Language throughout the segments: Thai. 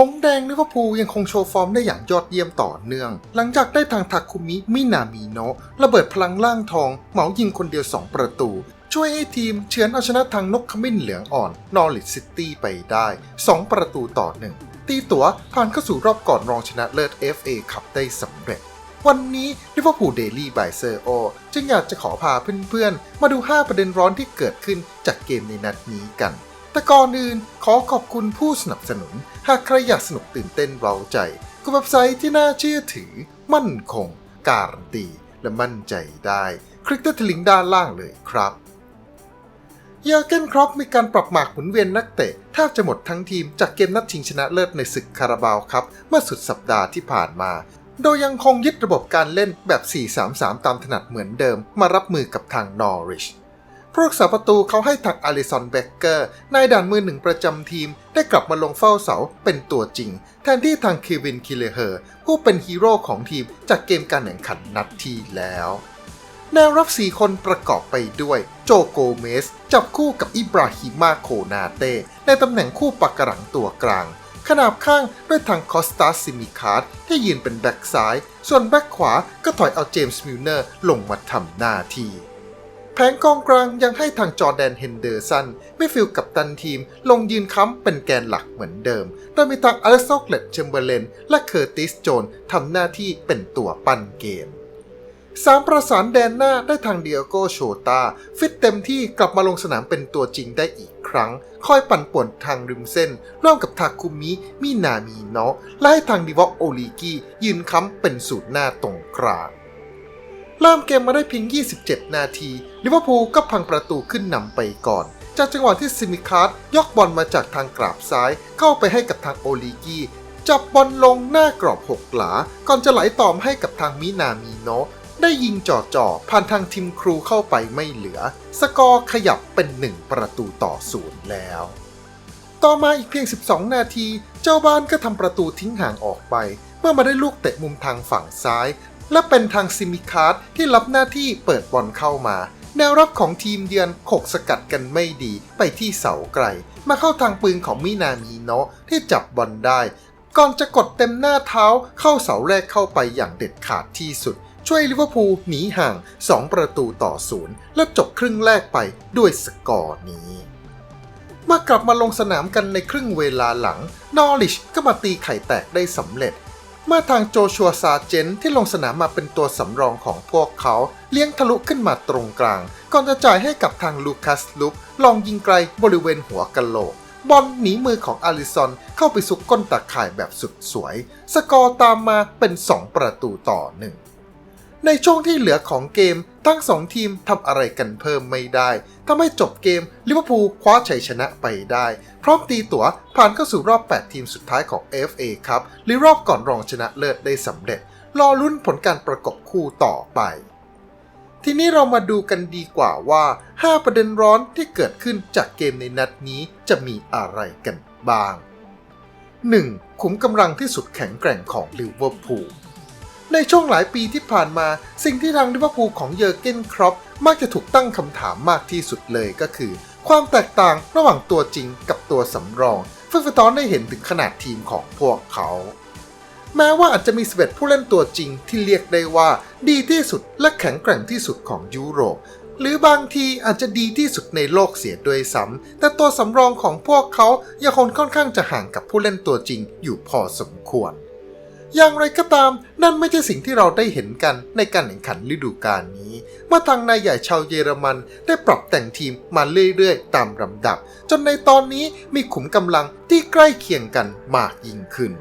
หงแดงลิเวอร์พูลยังคงโชว์ฟอร์มได้อย่างยอดเยี่ยมต่อเนื่อง หลังจากได้ทางทาคุมิมินามิโนะระเบิดพลังล่างทอง เหมายิงคนเดียว 2 ประตู ช่วยให้ทีมเฉือนเอาชนะทางนกขมิ้นเหลืองอ่อนนอริทซิตี้ไปได้ 2 ประตูต่อหนึ่งตีตัวผ่านเข้าสู่รอบก่อนรองชนะเลิศ FA คัพได้สำเร็จ วันนี้ลิเวอร์พูลเดลี่บายเซอร์โอจึงอยากจะขอพาเพื่อนๆ มาดู 5 ประเด็นร้อนที่เกิดขึ้นจากเกมในนัดนี้กัน แต่ก่อนอื่นขอขอบคุณผู้สนับสนุน หากใครอยากสนุกตื่นเต้นเร้าใจกับเว็บไซต์ที่น่าเชื่อถือ มั่นคง การันตี และมั่นใจได้ คลิกที่ลิงก์ด้านล่างเลยครับเยอร์เกนครอปมีการปรับหมากหมุนเวียนนักเตะแทบจะหมดทั้งทีมจากเกมนัดชิงชนะเลิศในศึกคาราบาวครับ เมื่อสุดสัปดาห์ที่ผ่านมา โดยยังคงยึดระบบการเล่นแบบ 4-3-3 ตามถนัดเหมือนเดิม มารับมือกับทางนอริช ผู้รักษาประตูเขาให้ทางอลิสันเบเกอร์นายด่านมือหนึ่งประจำทีม ได้กลับมาลงเฝ้าเสาเป็นตัวจริง แทนที่ทางเควินคิเลเฮอร์ผู้เป็นฮีโร่ของทีมจากเกมการแข่งขันนัดที่แล้วแนวรับ 4 คนประกอบไปด้วย โจโกเมส จับคู่กับอิบราฮิมาโคนาเต้ในตำแหน่งคู่ปักกระหลังตัวกลาง ขนาบข้างด้วยทางคอสตาซิมิคาร์ดที่ยืนเป็นแบ็กซ้าย ส่วนแบ็กขวาก็ถอยเอาเจมส์มิลเนอร์ลงมาทำหน้าที่ แผงกองกลางยังให้ทางจอแดนเฮนเดอร์สันไม่ฟิลกับตันทีม ลงยืนค้ำเป็นแกนหลักเหมือนเดิม โดยมีทางอเล็กซอกเลตเชมเบอร์เลนและเคอร์ติสโจนทำหน้าที่เป็นตัวปั้นเกมสามประสานแดนหน้าได้ทางเดียโกโชตา ฟิตเต็มที่กลับมาลงสนามเป็นตัวจริงได้อีกครั้ง คอยปั่นป่วนทางริมเส้น ร่วมกับทาคุมิ มินามิโนะและให้ทางดิวอกโอลิกิยืนค้ำเป็นสูตรหน้าตรงกลาง เริ่มเกมมาได้เพียง 27 นาทีลิเวอร์พูลก็พังประตูขึ้นนำไปก่อน จากจังหวะที่ซิมิคาร์ดยกบอลมาจากทางกราบซ้าย เข้าไปให้กับทางโอลิกิจับบอลลงหน้ากรอบหกหลา ก่อนจะไหลต่อมให้กับทางมินามิโนะได้ยิงจ่อๆผ่านทางทีมครูเข้าไปไม่เหลือ สกอร์ขยับเป็น 1 ประตูต่อศูนย์แล้ว ต่อมาอีกเพียง 12 นาที เจ้าบ้านก็ทำประตูทิ้งห่างออกไป เมื่อมาได้ลูกเตะมุมทางฝั่งซ้าย และเป็นทางซิมิคาร์ดที่รับหน้าที่เปิดบอลเข้ามา แนวรับของทีมเยือนขกสกัดกันไม่ดีไปที่เสาไกล มาเข้าทางปืนของมินามีโนะที่จับบอลได้ ก่อนจะกดเต็มหน้าเท้าเข้าเสาแรกเข้าไปอย่างเด็ดขาดที่สุด ช่วยลิเวอร์พูลหนีห่าง 2 ประตูต่อศูนย์และจบครึ่งแรกไปด้วยสกอร์นี้เมื่อกลับมาลงสนามกันในครึ่งเวลาหลัง นอริชก็มาตีไข่แตกได้สำเร็จ เมื่อทางโจชัวซาเจนที่ลงสนามมาเป็นตัวสำรองของพวกเขา เลี้ยงทะลุขึ้นมาตรงกลาง ก่อนจะจ่ายให้กับทางลูคัสลุปลองยิงไกลบริเวณหัวกะโหลก บอลหนีมือของอาริซอนเข้าไปซุกก้นตะข่ายแบบสุดสวย สกอร์ตามมาเป็น 2 ประตูต่อหนึ่ง ในช่วงที่เหลือของเกมทั้งสองทีมทำอะไรกันเพิ่มไม่ได้ทำให้จบเกมลิเวอร์พูลคว้าชัยชนะไปได้ พร้อมตีตั๋วผ่านเข้าสู่รอบ 8 ทีมสุดท้ายของ FA ครับหรือรอบก่อนรองชนะเลิศได้สำเร็จ รอลุ้นผลการประกบคู่ต่อไป ทีนี้เรามาดูกันดีกว่าว่า 5 ประเด็นร้อนที่เกิดขึ้นจากเกมในนัดนี้จะมีอะไรกันบ้าง 1. ขุมกำลังที่สุดแข็งแกร่งของลิเวอร์พูล ในช่วงหลายปีที่ผ่านมา สิ่งที่ทางลิเวอร์พูลของเยอร์เกนครอปมักจะถูกตั้งคำถามมากที่สุดเลยก็คือ ความแตกต่างระหว่างตัวจริงกับตัวสำรองเพื่อสะท้อนได้เห็นถึงขนาดทีมของพวกเขา แม้ว่าอาจจะมีสเ11ผู้เล่นตัวจริงที่เรียกได้ว่าดีที่สุดและแข็งแกร่งที่สุดของยุโรปหรือบางทีอาจจะดีที่สุดในโลกเสียด้วยซ้ำ แต่ตัวสำรองของพวกเขายังคงค่อนข้างจะห่างกับผู้เล่นตัวจริงอยู่พอสมควร อย่างไรก็ตาม นั่นไม่ใช่สิ่งที่เราได้เห็นกันในการแข่งขันฤดูกาลนี้ เมื่อทางนายใหญ่ชาวเยอรมันได้ปรับแต่งทีมมาเรื่อยๆ ตามลำดับ จนในตอนนี้มีขุมกำลังที่ใกล้เคียงกันมากยิ่งขึ้น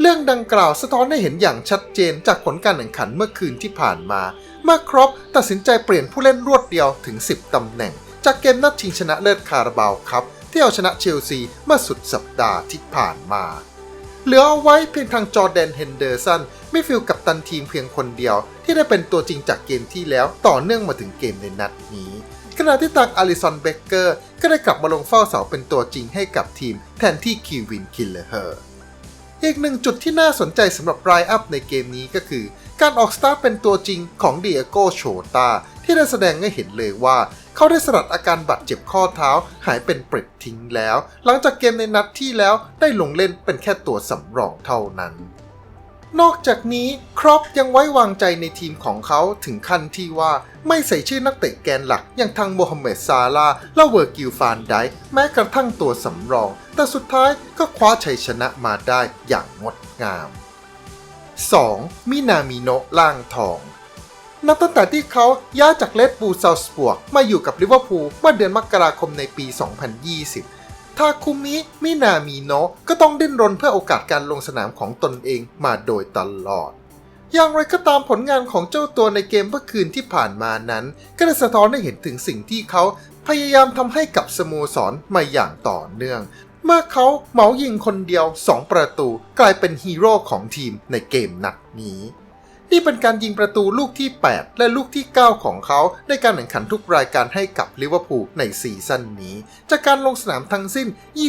เรื่องดังกล่าวสะท้อนให้เห็นอย่างชัดเจนจากผลการแข่งขันเมื่อคืนที่ผ่านมา เมื่อครอปตัดสินใจเปลี่ยนผู้เล่นรวดเดียวถึง 10ตำแหน่ง จากเกมนัดชิงชนะเลิศคาราบาวครับที่เอาชนะเชลซีเมื่อสุดสัปดาห์ที่ผ่านมา เหลือเอาไว้เพียงทางจอร์แดนเฮนเดอร์สันไม่ฟิลกับตันทีมเพียงคนเดียว ที่ได้เป็นตัวจริงจากเกมที่แล้วต่อเนื่องมาถึงเกมในนัดนี้ขณะที่ทางอลิสันเบเกอร์ก็ได้กลับมาลงเฝ้าเสาเป็นตัวจริงให้กับทีมแทนที่คีวินคิลเลอร์อีกหนึ่งจุดที่น่าสนใจสำหรับไรอัพในเกมนี้ก็คือ การออกสตาร์เป็นตัวจริงของเดียโกโชตาที่ได้แสดงให้เห็นเลยว่า เขาได้สลัดอาการบาดเจ็บข้อเท้าหายเป็นปริดทิ้งแล้ว หลังจากเกมในนัดที่แล้วได้ลงเล่นเป็นแค่ตัวสำรองเท่านั้น นอกจากนี้ครอปยังไว้วางใจในทีมของเขาถึงขั้นที่ว่าไม่ใส่ชื่อนักเตะแกนหลักอย่างทางโมฮัมเหม็ดซาลาและเวอร์กิลฟานไดแม้กระทั่งตัวสำรอง แต่สุดท้ายก็คว้าชัยชนะมาได้อย่างงดงาม 2. มินามิโนะล่างทอง นับตั้งแต่ที่เขาย้ายจากเลดบูลซาลสบวกมาอยู่กับลิเวอร์พูลเมื่อเดือนมกราคมในปี 2020 ทาคุมิมินามิโนะก็ต้องดิ้นรนเพื่อโอกาสการลงสนามของตนเองมาโดยตลอด อย่างไรก็ตามผลงานของเจ้าตัวในเกมเมื่อคืนที่ผ่านมานั้น ก็ได้สะท้อนให้เห็นถึงสิ่งที่เขาพยายามทำให้กับสโมสรมาอย่างต่อเนื่อง เมื่อเขาเหมายิงคนเดียว 2 ประตูกลายเป็นฮีโร่ของทีมในเกมนัดนี้ นี่เป็นการยิงประตูลูกที่ 8 และลูกที่ 9 ของเขา ในการแข่งขันทุกรายการให้กับลิเวอร์พูลในซีซั่นนี้ จากการลงสนามทั้งสิ้น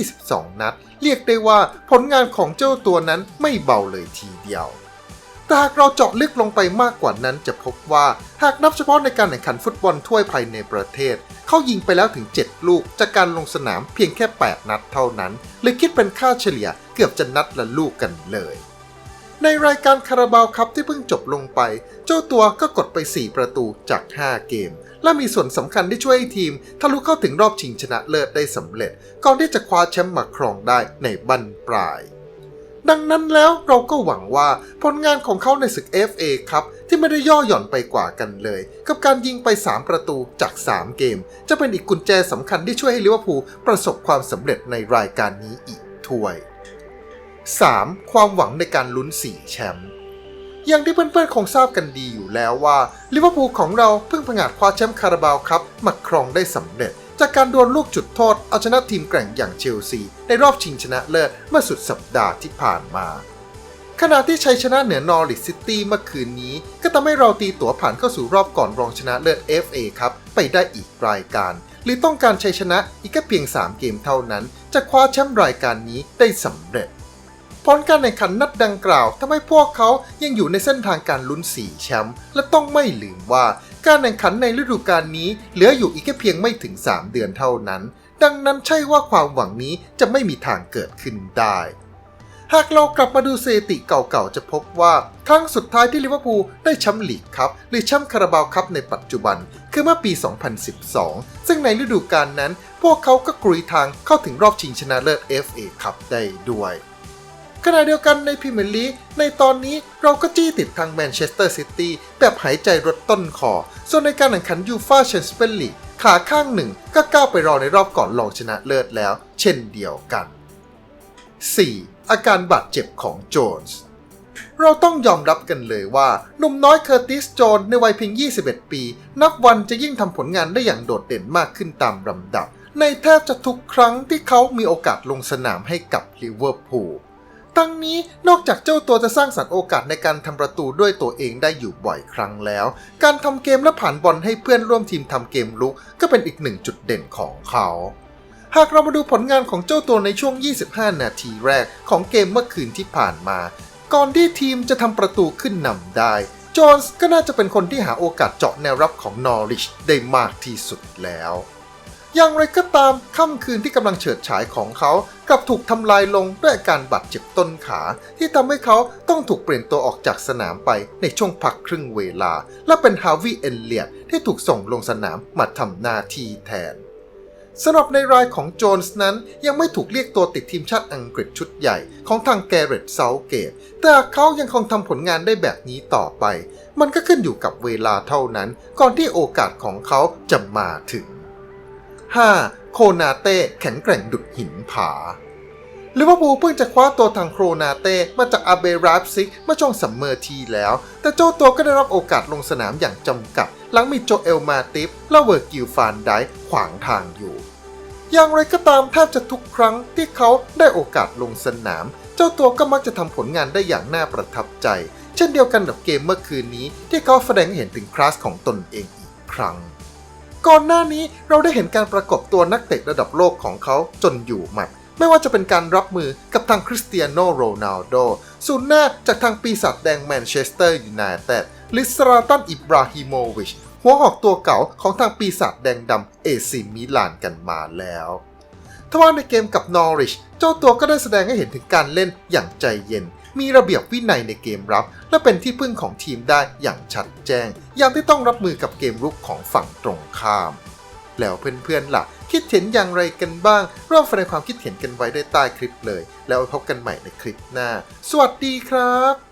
22 นัด เรียกได้ว่าผลงานของเจ้าตัวนั้นไม่เบาเลยทีเดียวแต่หากเราเจาะลึกลงไปมากกว่านั้นจะพบว่า หากนับเฉพาะในการแข่งขันฟุตบอลถ้วยภายในประเทศ เขายิงไปแล้วถึง 7 ลูก จากการลงสนามเพียงแค่ 8 นัดเท่านั้นหรือคิดเป็นค่าเฉลี่ยเกือบจะนัดละลูกกันเลย ในรายการคาราบาวคัพที่เพิ่งจบลงไป เจ้าตัวก็กดไป 4 ประตูจาก 5 เกม และมีส่วนสำคัญที่ช่วยให้ทีมทะลุเข้าถึงรอบชิงชนะเลิศได้สำเร็จ ก่อนที่จะคว้าแชมป์มาครองได้ในบั้นปลาย ดังนั้นแล้วเราก็หวังว่าผลงานของเขาในศึก FA ครับที่ไม่ได้ย่อหย่อนไปกว่ากันเลย กับการยิงไป 3 ประตูจาก 3 เกม จะเป็นอีกกุญแจสำคัญที่ช่วยให้ลิเวอร์พูลประสบความสำเร็จในรายการนี้อีกถ้วย 3. ความหวังในการลุ้น 4 แชมป์อย่างที่เพื่อนๆคงทราบกันดีอยู่แล้วว่าลิเวอร์พูลของเราเพิ่งผงาดคว้าแชมป์คาราบาวครับมาครองได้สำเร็จ จากการดวลลูกจุดโทษเอาชนะทีมแกร่งอย่างเชลซี ในรอบชิงชนะเลิศเมื่อสุดสัปดาห์ที่ผ่านมาขณะที่ชัยชนะเหนือนอริสซิตี้เมื่อคืนนี้ ก็ทำให้เราตีตั๋วผ่านเข้าสู่รอบก่อนรองชนะเลิศ FA ครับ ไปได้อีกรายการ หรือต้องการชัยชนะอีกแค่เพียง 3 เกมเท่านั้น จะคว้าแชมป์รายการนี้ได้สำเร็จ ผลการแข่งขันนัดดังกล่าวทำให้พวกเขายังอยู่ในเส้นทางการลุ้น4แชมป์และต้องไม่ลืมว่าการแข่งขันในฤดูกาลนี้เหลืออยู่อีกแค่เพียงไม่ถึง 3 เดือนเท่านั้น ดังนั้นใช่ว่าความหวังนี้จะไม่มีทางเกิดขึ้นได้ หากเรากลับมาดูสถิติเก่าๆ จะพบว่า ครั้งสุดท้ายที่ลิเวอร์พูลได้แชมป์ลีกครับ หรือแชมป์คาราบาวครับในปัจจุบัน คือเมื่อปี 2012 ซึ่งในฤดูกาลนั้น พวกเขาก็กรุยทางเข้าถึงรอบชิงชนะเลิศ FA ครับได้ด้วย ขณะเดียวกันในพรีเมียร์ลีกในตอนนี้เราก็จี้ติดทางแมนเชสเตอร์ซิตี้แบบหายใจรถต้นคอ ส่วนในการแข่งขันยูฟาแชมเปี้ยนลีกขาข้างหนึ่งก็ก้าวไปรอในรอบก่อนรองชนะเลิศแล้ว เช่นเดียวกัน 4. อาการบาดเจ็บของโจนส์เราต้องยอมรับกันเลยว่าหนุ่มน้อยเคอร์ติสโจนในวัยเพียง 21 ปี นับวันจะยิ่งทำผลงานได้อย่างโดดเด่นมากขึ้นตามลำดับ ในแทบจะทุกครั้งที่เขามีโอกาสลงสนามให้กับลิเวอร์พูล ทั้งนี้นอกจากเจ้าตัวจะสร้างสรรค์โอกาสในการทำประตูด้วยตัวเองได้อยู่บ่อยครั้งแล้ว การทำเกมและผ่านบอลให้เพื่อนร่วมทีมทำเกมลุกก็เป็นอีกหนึ่งจุดเด่นของเขา หากเรามาดูผลงานของเจ้าตัวในช่วง 25 นาทีแรกของเกมเมื่อคืนที่ผ่านมา ก่อนที่ทีมจะทำประตูขึ้นนำได้โจนส์ก็น่าจะเป็นคนที่หาโอกาสเจาะแนวรับของนอริชได้มากที่สุดแล้ว อย่างไรก็ตามค่ำคืนที่กำลังเฉิดฉายของเขากลับถูกทำลายลงด้วยอาการบาดเจ็บต้นขา ที่ทำให้เขาต้องถูกเปลี่ยนตัวออกจากสนามไปในช่วงพักครึ่งเวลา และเป็นฮาวิเอลเลียตที่ถูกส่งลงสนามมาทำหน้าที่แทนสำหรับในรายของโจนส์นั้นยังไม่ถูกเรียกตัวติดทีมชาติอังกฤษชุดใหญ่ของทางแกเรตเซาเกต แต่เขายังคงทำผลงานได้แบบนี้ต่อไป มันก็ขึ้นอยู่กับเวลาเท่านั้น ก่อนที่โอกาสของเขาจะมาถึง 5. โคนาเต้แข็งแกร่งดุดหินผาลิเวอร์พูลเพิ่งจะคว้าตัวทางโครนาเต้มาจากอาเบราฟซิกเมื่อช่วงซัมเมอร์ทีแล้ว แต่เจ้าตัวก็ได้รับโอกาสลงสนามอย่างจำกัด หลังมีโจเอลมาติฟและเวอร์กิลฟานไดขวางทางอยู่ อย่างไรก็ตามแทบจะทุกครั้งที่เขาได้โอกาสลงสนาม เจ้าตัวก็มักจะทำผลงานได้อย่างน่าประทับใจ เช่นเดียวกันกับเกมเมื่อคืนนี้ที่เขาแสดงให้เห็นถึงคลาสของตนเองอีกครั้ง ก่อนหน้านี้เราได้เห็นการประกบตัวนักเตะระดับโลกของเขาจนอยู่หมัด ไม่ว่าจะเป็นการรับมือกับทางคริสเตียโนโรนัลโดศูนย์หน้าจากทางปีศาจแดงแมนเชสเตอร์ยูไนเต็ดหรือสราตันอิบราฮิโมวิช หัวหอกตัวเก่าของทางปีศาจแดงดำเอซิมิลานกันมาแล้วทว่าในเกมกับนอริชเจ้าตัวก็ได้แสดงให้เห็นถึงการเล่นอย่างใจเย็น มีระเบียบวินัยในเกมรับ และเป็นที่พึ่งของทีมได้อย่างชัดแจ้ง อย่างที่ต้องรับมือกับเกมรุกของฝั่งตรงข้าม แล้วเพื่อนๆล่ะ คิดเห็นอย่างไรกันบ้าง ร่วมแสดงความคิดเห็นกันไว้ได้ใต้คลิปเลย แล้วพบกันใหม่ในคลิปหน้า สวัสดีครับ